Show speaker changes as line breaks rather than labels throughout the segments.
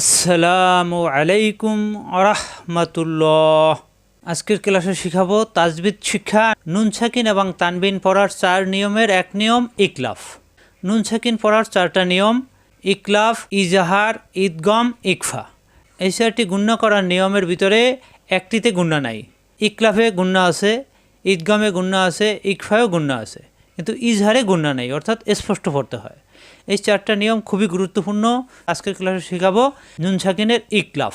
আসসালামু আলাইকুম আরহামাতুল্লাহ। আজকের ক্লাসে শিখাবো তাজবিদ শিক্ষা, নুন সাকিন এবং তানবিন পড়ার চার নিয়মের এক নিয়ম, ইকলাফ। নুন সাকিন পড়ার চারটা নিয়ম, ইকলাফ, ইজাহার, ঈদগম, ইকফা। এই চারটি গুণ্য করার নিয়মের ভিতরে একটিতে গুণ্য নাই। ইকলাফে গুণ্য আছে, ঈদগমে গুণ্য আছে, ইকফায়ও গুণ্য আছে। কিন্তু ইজহারে গুণ্য নেই, অর্থাৎ স্পষ্ট পড়তে হয়। এই চারটা নিয়ম খুবই গুরুত্বপূর্ণ। আজকের ক্লাসে শেখাবো নুন সাকিনের ইকলাফ।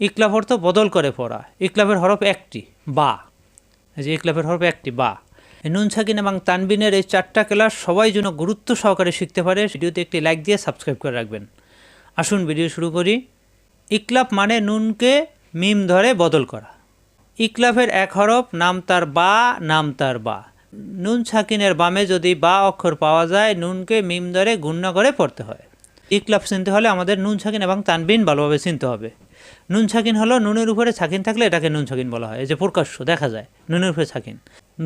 ইকলাফ অর্থ বদল করে পড়া। ইকলাফের হরফ একটি, বা। যে ইকলাফের হরফ একটি, বা। নুন সাকিন এবং তানবিনের এই চারটা ক্লাস সবাই যেন গুরুত্ব সহকারে শিখতে পারে, ভিডিওতে একটি লাইক দিয়ে সাবস্ক্রাইব করে রাখবেন। আসুন ভিডিও শুরু করি। ইকলাফ মানে নুনকে মিম ধরে বদল করা। ইকলাফের এক হরফ, নাম তার বা, নাম তার বা। নুন সাকিনের বামে যদি বা অক্ষর পাওয়া যায়, নুনকে মিম ধরে গুণ্য করে পড়তে হয়। ইকলাফ চিনতে হলে আমাদের নুন সাকিন এবং তানবিন ভালোভাবে চিনতে হবে। নুন সাকিন হলো নুনের উপরে ছাকিন থাকলে এটাকে নুন সাকিন বলা হয়। এই যে প্রকাশ্য, দেখা যায়। নুনের উপরে ছাকিন।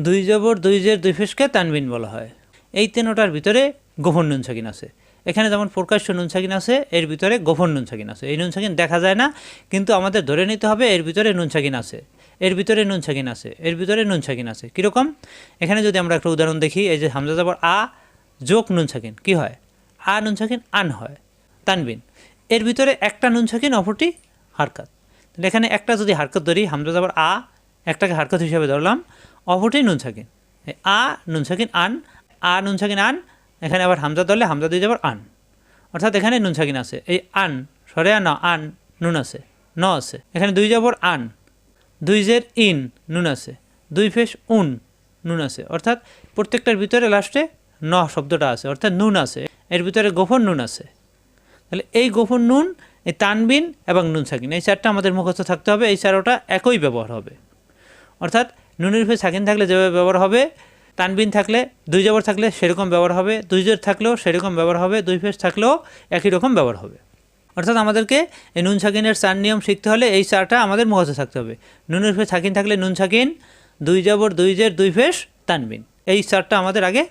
দুই জবর, দুই জের, দুই ফেসকে তানবিন বলা হয়। এই তিনোটার ভিতরে গোপন নুন সাকিন আছে। এখানে যেমন প্রকাশ্য নুন সাকিন আছে, এর ভিতরে গোপন নুন সাকিন আছে। এই নুন সাকিন দেখা যায় না, কিন্তু আমাদের ধরে নিতে হবে এর ভিতরে নুন সাকিন আছে। এর ভিতরে নুন সাকিন আছে, এর ভিতরে নুন সাকিন আছে। কীরকম? এখানে যদি আমরা একটা উদাহরণ দেখি, এই যে হামজা যাবর আ যোগ নুন সাকিন কী হয়? আ নুন সাকিন আন হয়। তানবিন, এর ভিতরে একটা নুন সাকিন অপরটি হারকাত। তাহলে এখানে একটা যদি হারকত ধরি, হামজা যাবর আ একটাকে হারকত হিসাবে ধরলাম, অপরটি নুন সাকিন আ নুন সাকিন আন, আ নুন সাকিন আন, এখানে আবার হামজা ধরলে হামজা দিয়ে যাবার আন। অর্থাৎ এখানে নুন সাকিন আছে। এই আন, সরে ন আন, নুন আছে, ন আছে। এখানে দুই যাবর আন দুই জের ইন, নুন আছে। দুই ফেস উন, নুন আছে। অর্থাৎ প্রত্যেকটার ভিতরে লাস্টে ন শব্দটা আছে। অর্থাৎ নুন আছে। এর ভিতরে গোপন নুন আছে। তাহলে এই গোপন নুন, এই তানবিন এবং নুন সাকিন এই চারটা আমাদের মুখস্থ থাকতে হবে। এই চারোটা একই ব্যবহার হবে। অর্থাৎ নুনের ফে সাকিন থাকলে যেভাবে ব্যবহার হবে, তানবিন থাকলে দুই জবর থাকলে সেরকম ব্যবহার হবে, দুই জোর থাকলেও সেরকম ব্যবহার হবে, দুই ফেস থাকলেও একই রকম ব্যবহার হবে। অর্থাৎ আমাদেরকে এই নুন সাকিনের চার নিয়ম শিখতে হলে এই চারটা আমাদের মুখস্থ থাকতে হবে। নুনের ফেস সাকিন থাকলে নুন সাকিন, দুই জবর, দুই জের, দুই ফেস তানবিন। এই চারটা আমাদের আগে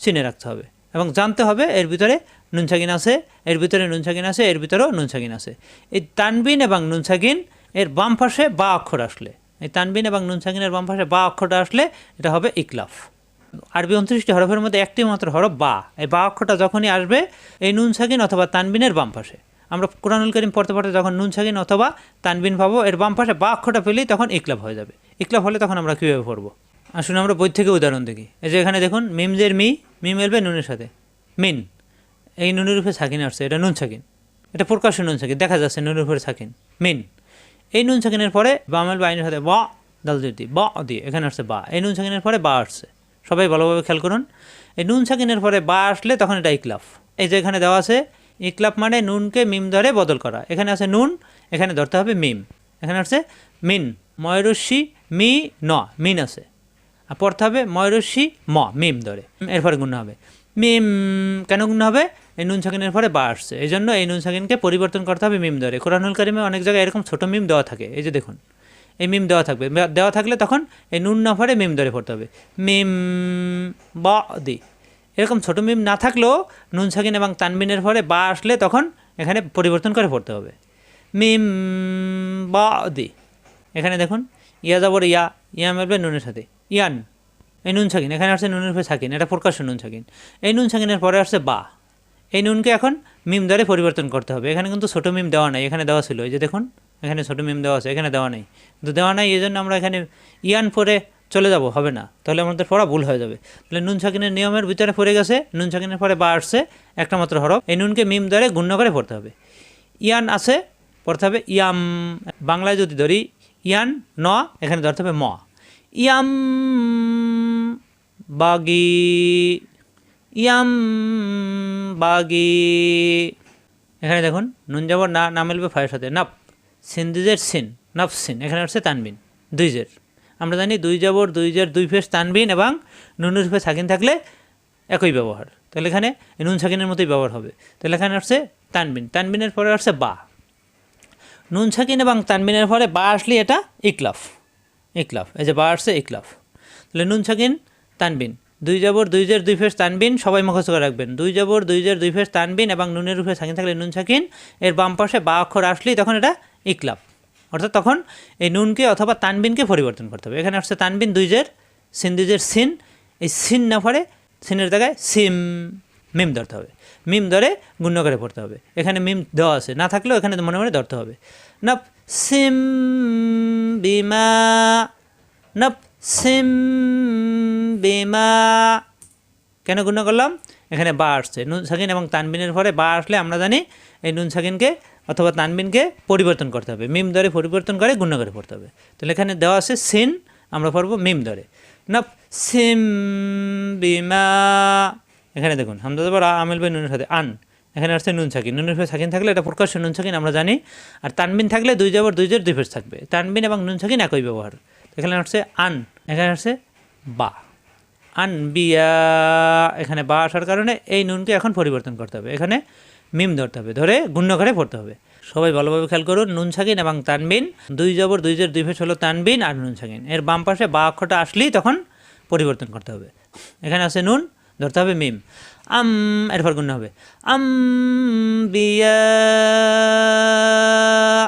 চিনে রাখতে হবে এবং জানতে হবে এর ভিতরে নুন সাকিন আছে, এর ভিতরে নুন সাকিন আছে, এর ভিতরেও নুন সাকিন আছে। এই তানবিন এবং নুন সাকিন, এর বাম পাশে বা অক্ষর আসলে। এই তানবিন এবং নুন সাকিনের বাম পাশে বা অক্ষরটা আসলে এটা হবে ইকলাফ। আরবি উনত্রিশটি হরফের মধ্যে একটি মাত্র হরফ বা। এই বা অক্ষরটা যখনই আসবে, এই নুন সাকিন অথবা তানবিনের বাম পাশে। আমরা কোরআনুল করিম পড়তে পড়তে যখন নুন সাকিন অথবা তানবিন পাবো, এর বাম পাশে বা অক্ষরটা পেলেই তখন ইকলাফ হয়ে যাবে। ইকলাফ হলে তখন আমরা কীভাবে পড়ব? আসুন আমরা বই থেকে উদাহরণ দেখি। এই যে এখানে দেখুন মিমজের মি মি মেলবে নুনের সাথে। মিন, এই নুনের উপরে সাকিন আসছে, এটা নুন সাকিন এটা প্রকাশ্য নুন সাকিন দেখা যাচ্ছে নুনের উপরে সাকিন মিন, এই নুন সাকিনের পরে বা আইনের সাথে ব, দাল দিয়ে ব দিয়ে, এখানে আসছে বা। এই নুন সাকিনের পরে বা আসছে। সবাই ভালোভাবে খেয়াল করুন। এই নুন সাকিনের পরে বা আসলে তখন এটা ইকলাফ। এই যে এখানে দেওয়া আছে ইকলাফ মানে নুনকে মিম ধরে বদল করা। এখানে আছে নুন, এখানে ধরতে হবে মিম। এখানে আছে মিন ময়রস্যি মি, ন, মিন আছে। আর পড়তে হবে ময়রস্যি ম, মিম ধরে। এরপরে গুণ হবে। মিম কেন গুণ হবে? এই নুন সাকিনের পরে বা আসছে। এই জন্য এই নুন সাকিনকে পরিবর্তন করতে হবে মিম ধরে। কোরআনুল কারিমে অনেক জায়গায় এরকম ছোটো মিম দেওয়া থাকে। এই যে দেখুন, এই মিম দেওয়া থাকবে। দেওয়া থাকলে তখন এই নুন না ফরে মিম ধরে পড়তে হবে। মিম ব দি। এরকম ছোটো মিম না থাকলেও নুন সাকিন এবং তানবিনের পরে বা আসলে তখন এখানে পরিবর্তন করে পড়তে হবে। মিম বা দি। এখানে দেখুন, ইয়া যাবর ইয়া ইয়া মেলবে নুনের সাথে। ইয়ান, এই নুন সাকিন এখানে আসছে নুনের উপরে সাকিন, এটা প্রকাশ্য নুন সাকিন এই নুন সাকিনের পরে আসছে বা। এই নুনকে এখন মিম দ্বারে পরিবর্তন করতে হবে। এখানে কিন্তু ছোটো মিম দেওয়া নাই, এখানে দেওয়া ছিল। এই যে দেখুন, এখানে ছোটো মিম দেওয়া আছে, এখানে দেওয়া নেই। কিন্তু দেওয়া নাই, এই জন্য আমরা এখানে ইয়ান পরে চলে যাব, হবে না। তাহলে আমাদের পড়া ভুল হয়ে যাবে। তাহলে নুন সাকিনের নিয়মের ভিতরে পড়ে গেছে, নুন সাকিনের পরে বা আসছে, একটা মাত্র হরফ। এই নুনকে মিম দ্বারে গুণ্য করে পড়তে হবে। ইয়ান আছে, পড়তে হবে ইয়াম। বাংলায় যদি ধরি, ইয়ান, ন, এখানে ধরতে হবে ম। ইয়াম বাগি ইয়াম বাগি। এখানে দেখুন, নুন যাবর না না মেলবে ফায়ের সাথে। নাপ সিন্দিজের সিন, নাফ সিন, এখানে হচ্ছে তানবিন দুই জের আমরা জানি দুই যাবর দুই জের, দুই ফেস তানবিন এবং নুনের ফেস সাকিন থাকলে একই ব্যবহার। তাহলে এখানে নুন সাকিনের মতোই ব্যবহার হবে। তাহলে এখানে আসছে তানবিন। তানবিনের পরে আসছে বা। নুন সাকিন এবং তানবিনের পরে বা আসলে এটা ইকলাফ। ইকলাফ। এই যে বা আসছে, ইকলাফ। তাহলে নুন সাকিন, তানবিন। দুই জবর, দুই জের, দুই ফেস তানবিন সবাই মুখস্থ করে রাখবেন। দুই জবর, দুই জের, দুই ফেস তানবিন এবং নুনের উপরে সাকিন থাকলে নুন সাকিন, এর বাম পাশে বা অক্ষর আসলেই তখন এটা ইকলাব অর্থাৎ তখন এই নুনকে অথবা তানবিনকে পরিবর্তন করতে হবে। এখানে আসছে তানবিন দুই জের, সিন সিন। এই সিন না পড়ে সিনের জায়গায় সিম, মিম ধরতে হবে। মিম ধরে গুণ্য করে পড়তে হবে। এখানে মিম দেওয়া আছে, না থাকলেও এখানে মনে মনে ধরতে হবে। নপ সিম বিমা, নপ সিম বিমা। কেন গুণ্য করলাম? এখানে বা আসছে। নুন সাকিন এবং তানবিনের পরে বা আসলে আমরা জানি এই নুন সাকিনকে অথবা তানবিনকে পরিবর্তন করতে হবে। মিম ধরে পরিবর্তন করে গুণ করে পড়তে হবে। তাহলে এখানে দেওয়া আছে সিন, আমরা পড়ব মিম ধরে না সিম বিমা, এখানে দেখুন হামদা জবর আ আমিল বাই নুনের সাথে, আন, এখানে আসছে নুন সাকিন। নুনের ফের সাকিন থাকলে এটা প্রকাশ্য নুন সাকিন আমরা জানি। আর তানবিন থাকলে দুই জবর, দুই জের, দুই ফের থাকবে। তানবিন এবং নুন সাকিন একই ব্যবহার। এখানে আসছে আন, এখানে আসছে বা। আন বিয়া, এখানে বা আসার কারণে এই নুনকে এখন পরিবর্তন করতে হবে। এখানে মিম ধরতে হবে, ধরে করে পড়তে হবে। সবাই ভালোভাবে খেয়াল করুন, নুন সাকিন এবং তানবিন। দুই জবর, দুই জের, দুই ফেস হলো তানবিন আর নুন সাকিন এর বাম পাশে বা অক্ষরটা আসলেই তখন পরিবর্তন করতে হবে। এখানে আছে নুন, ধরতে হবে মিম। আম, এরপর গুণ্য হবে। আম, বিয়া,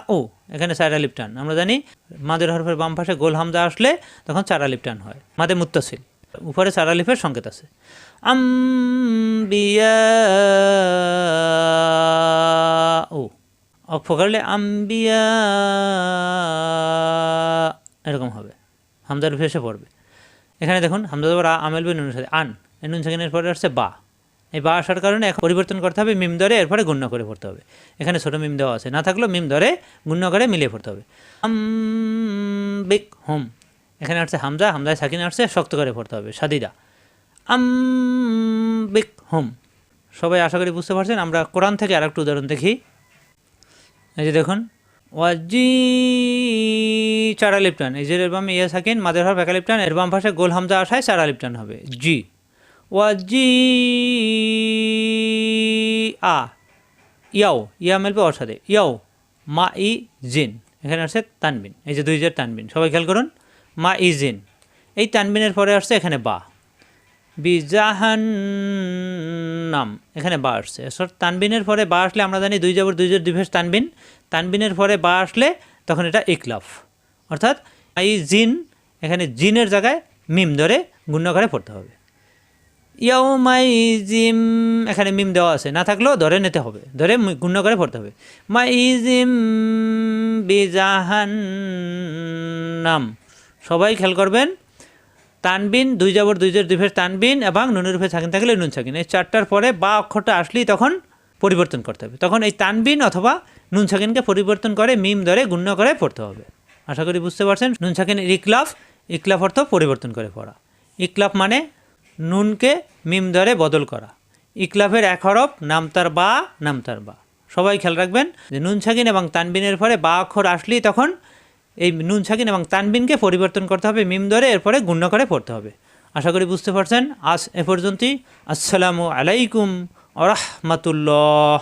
ও, এখানে চার আলিপ টান আমরা জানি মাদের হরফের বাম পাশে গোল হামজা আসলে তখন চার আলিপ টান হয়। মাদে মুত্তাসিল। উপরে চার আলিফের সংকেত আছে। আম বিয়া ও অক্ষ করলে আম্বিয়া, এরকম হবে। হামজার ভেসে পড়বে। এখানে দেখুন জবর আ, আমেল বিন সাথে আন। এই নুন সেকেন্ডের পরে আসছে বা। এই বা আসার কারণে এখন পরিবর্তন করতে হবে, মিম ধরে এরপরে গুণ্য করে পড়তে হবে। এখানে ছোটো মিম দেওয়া আছে। না থাকলেও মিম ধরে গুণ্য করে মিলিয়ে পড়তে হবে। আম বিক হোম। এখানে আসছে হামজা, হামজায় সাকিন আসছে, শক্ত করে পড়তে হবে, সাদিদা। আম বিক হোম। সবাই আশা করি বুঝতে পারছেন, আমরা কোরআন থেকে আর একটু উদাহরণ দেখি। এই যে দেখুন, ওয়াজি চারা লিপটান, এই যে এর বাম ইয়ে সাকিন, মাদের হর ফেকা লিপটান, এর বাম গোল হামজা আসায় চারা লিপটান হবে। জি। ওয়াজি আ, ইয়াও, ইয়া মেলবে ওর ইয়াও, মা ই জিন। এখানে আসছে তানবিন, এই যে দুই হাজার তানবিন। সবাই খেয়াল করুন মা ই জিন এই তানবিনের পরে আসছে এখানে বা। বিজাহান্নাম, এখানে বা আসছে। সর তানবিনের পরে বা আসলে আমরা জানি দুই জবর দুই জোর দুভেষ তানবিন। তানবিনের পরে বা আসলে তখন এটা ইকলাফ। অর্থাৎ এই জিন, এখানে জিনের জায়গায় মিম ধরে গুণ্য করে পড়তে হবে। ইয়াও ইয়াউমাই জিম এখানে মিম দেওয়া আছে। না থাকলেও ধরে নিতে হবে। ধরে গুণ্য করে পড়তে হবে। মাই জিম বিজাহান্নাম। সবাই খেয়াল করবেন, তানবিন, দুই জবর, দুই জের দুই ফের তানবিন এবং নুনের ফের সাকিন থাকলে নুন সাকিন। এই চারটার পরে বা অক্ষরটা আসলেই তখন পরিবর্তন করতে হবে। তখন এই তানবিন অথবা নুন সাকিনকে পরিবর্তন করে মিম ধরে গুণ্য করে পড়তে হবে। আশা করি বুঝতে পারছেন? নুন সাকিনের ইকলাফ ইকলাফ অর্থ পরিবর্তন করে পড়া। ইকলাফ মানে নুনকে মিম ধরে বদল করা। ইকলাফের এক হরফ নামতার বা নামতার বা। সবাই খেয়াল রাখবেন যে নুন সাকিন এবং তানবিনের পরে বা অক্ষর আসলেই তখন এই নুন, সাকিন এবং তানবিনকে পরিবর্তন করতে হবে, মিম ধরে এরপরে গুণ্য করে পড়তে হবে। আশা করি বুঝতে পারছেন। আজ এ পর্যন্তই। আসসালামু আলাইকুম আরহামাতুল্লাহ